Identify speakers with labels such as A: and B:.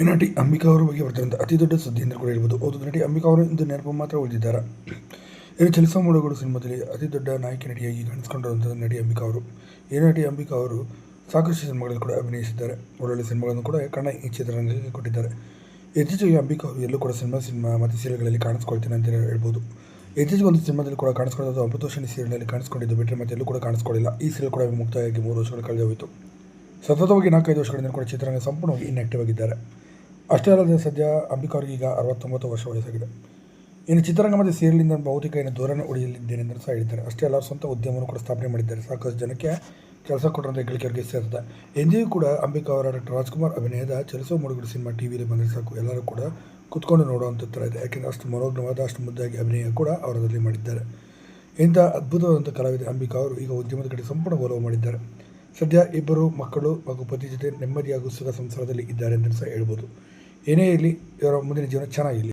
A: ಈ ನಟಿ ಅಂಬಿಕಾ ಅವರ ಬಗ್ಗೆ ಬರ್ತಿರುವಂಥ ಅತಿ ದೊಡ್ಡ ಸುದ್ದಿ ಎಂದು ಕೂಡ ಹೇಳ್ಬೋದು. ಓದು ನಟಿ ಅಂಬಿಕಾ ಅವರು ಇಂದು ನೆನಪು ಮಾತ್ರ ಉಳಿದಿದ್ದಾರೆ. ಇನ್ನು ಚಲಿಸುವ ಮೋಡಗಳು ಸಿನಿಮಾದಲ್ಲಿ ಅತಿ ದೊಡ್ಡ ನಾಯಕಿ ನಟಿಯಾಗಿ ಕಾಣಿಸ್ಕೊಂಡಿರುವಂಥ ನಟಿ ಅಂಬಿಕಾ ಅವರು. ಈ ನಟಿ ಅಂಬಿಕಾ ಅವರು ಸಾಕಷ್ಟು ಸಿನಿಮಾಗಳಲ್ಲಿ ಕೂಡ ಅಭಿನಯಿಸಿದ್ದಾರೆ. ಒಳ್ಳೊಳ್ಳೆ ಸಿನಿಮಾಗಳನ್ನು ಕೂಡ ಕನ್ನಡ ಈ ಚಿತ್ರರಂಗಕ್ಕೆ ಕೊಟ್ಟಿದ್ದಾರೆ. ಇತ್ತೀಚೆಗೆ ಅಂಬಿಕಾ ಅವರು ಎಲ್ಲೂ ಕೂಡ ಸಿನಿಮಾ ಸಿನಿಮಾ ಮತ್ತು ಸೀರಿಯಲ್ಗಳಲ್ಲಿ ಕಾಣಿಸ್ಕೊಳ್ತೀನಿ ಅಂತ ಹೇಳ್ಬೋದು. ಇತ್ತೀಚೆಗೆ ಒಂದು ಸಿನಿಮಾದಲ್ಲಿ ಕೂಡ ಕಾಣಿಸ್ಕೊಂಡಿದ್ದು ಅಮೃತೋಷಣಿ ಸೀರಿಯಲ್ನಲ್ಲಿ ಕಾಣಿಸ್ಕೊಂಡಿದ್ದು ಬಿಟ್ಟರೆ ಮತ್ತೆ ಎಲ್ಲೂ ಕೂಡ ಕಾಣಿಸ್ಕೊಳ್ಳಿಲ್ಲ ಈ ಸೀರಿಯಲ್ ಕೂಡ ಮುಕ್ತಾಯವಾಗಿ ಮೂರು ವರ್ಷಗಳು ಕಳೆದು ಹೋಯಿತು ಸತತವಾಗಿ ನಾಲ್ಕೈದು ವರ್ಷಗಳಿಂದ ಕೂಡ ಚಿತ್ರರಂಗ ಸಂಪೂರ್ಣವಾಗಿ ಇನ್ಆಕ್ಟಿವ್ ಆಗಿದ್ದಾರೆ. ಅಷ್ಟೇ ಅಲ್ಲದೆ ಸದ್ಯ ಅಂಬಿಕಾ ಅವರಿಗೆ ಈಗ ಅರವತ್ತೊಂಬತ್ತು ವರ್ಷ ವಯಸ್ಸಾಗಿದೆ. ಇನ್ನು ಚಿತ್ರರಂಗ ಮತ್ತು ಸೀರಿಯಲಿಂದ ಬಹುತೇಕ ಇನ್ನು ದೂರನ ಉಳಿಯಲಿದ್ದೇನೆ ಎಂದು ಸಹ ಹೇಳಿದ್ದಾರೆ. ಅಷ್ಟೇ ಅಲ್ಲ ಸ್ವಂತ ಉದ್ಯಮವನ್ನು ಕೂಡ ಸ್ಥಾಪನೆ ಮಾಡಿದ್ದಾರೆ. ಸಾಕಷ್ಟು ಜನಕ್ಕೆ ಕೆಲಸ ಕೊಟ್ಟಂಥ ಗಳಿಕೆಯವರಿಗೆ ಅವರಿಗೆ ಸೇರ್ತದೆ. ಎಂದಿಗೂ ಕೂಡ ಅಂಬಿಕಾ ಅವರ ಡಾಕ್ಟರ್ ರಾಜ್ಕುಮಾರ್ ಅಭಿನಯದ ಚಲಿಸುವ ಮೂಡುಗುಡು ಸಿನಿಮಾ ಟಿ ವಿಲಿ ಬಂದರೆ ಸಾಕು. ಎಲ್ಲರೂ ಕೂಡ ಕುತ್ಕೊಂಡು ನೋಡುವಂಥ ಥರ ಇದೆ. ಯಾಕೆಂದರೆ ಅಷ್ಟು ಮನೋಜ್ಞವಾದ, ಅಷ್ಟು ಮುದ್ದಾಗಿ ಅಭಿನಯ ಕೂಡ ಅವರದಲ್ಲಿ ಮಾಡಿದ್ದಾರೆ. ಇಂಥ ಅದ್ಭುತವಾದಂಥ ಕಲಾವಿದ ಅಂಬಿಕಾ ಅವರು ಈಗ ಉದ್ಯಮದ ಕಡೆ ಸಂಪೂರ್ಣ ಗೌರವ ಮಾಡಿದ್ದಾರೆ. ಸದ್ಯ ಇಬ್ಬರು ಮಕ್ಕಳು ಹಾಗೂ ಪತಿ ಜೊತೆ ನೆಮ್ಮದಿ ಹಾಗೂ ಸುಖ ಸಂಸಾರದಲ್ಲಿ ಇದ್ದಾರೆ ಅಂತ ಸಹ ಹೇಳ್ಬೋದು. ಏನೇ ಇರಲಿ, ಇವರ ಮುಂದಿನ ಜೀವನ ಚೆನ್ನಾಗಿರಲಿ.